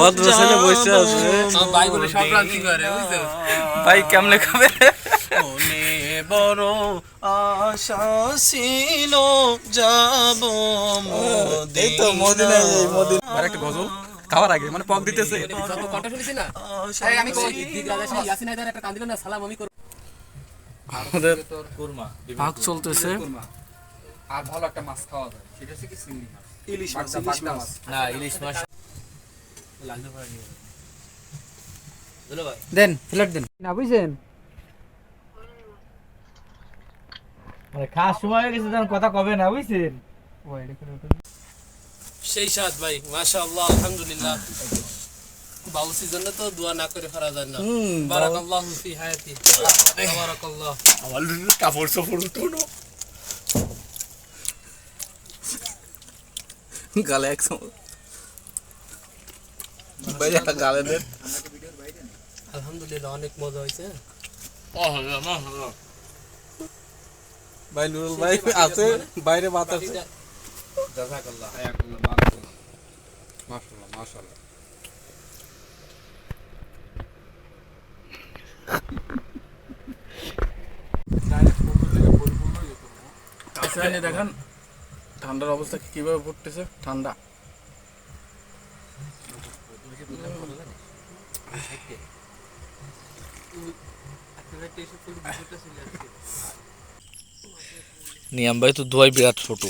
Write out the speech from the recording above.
ভদ্র ছেলে বসে আছে। ভাই কেমনে খাবে? বড় আশা ছিল যাব এই তো মদিনায়। এই মদিনা আর একটা গজল খাওয়ার আগে মানে পক দিতেছে। কথা শুনেছি না? এই আমি কই? দিক রাজা সেই ইয়াসিন আইদার একটা কান্দিল না সালাম আমি করব। আমাদের কুরমা ভাগ চলতেছে। আর ভালো একটা মাছ খাওয়া যায়। সেটা হচ্ছে কি চিংড়ি মাছ। ইলিশ মাছ ইলিশ মাছ। না ইলিশ মাছ লাগতে পারে নি বুঝলো ভাই দেন ফ্ল্যাট দেন। না বুঝছেন? খাওয়ার সময় হয়ে গেছে তখন কথা কবে না বুঝছেন? সেই সাত ভাই মাশাআল্লাহ আলহামদুলিল্লাহ। বাউসির জন্য তো দোয়া না করে ফেরা যায় না। বারাকাল্লাহু ফি হায়াতি। বারাকাল্লাহ। আমার কাপড় সাপড় উঠোনো। গালে এক সময়। ভাইয়া গালে দেন আলহামদুলিল্লাহ অনেক মজা হয়েছে। ভাই নুরুল ভাই আছে বাইরে বাতাস জাযাকাল্লাহ হায়াকুল্লাহ বারাকাল্লাহ মাশাআল্লাহ। মাশাআল্লাহ দেখেন ঠান্ডার অবস্থা কীভাবে পড়তেছে? ঠান্ডা। নিয়াম ভাই তো ধোয়াই বিরাট ছোট।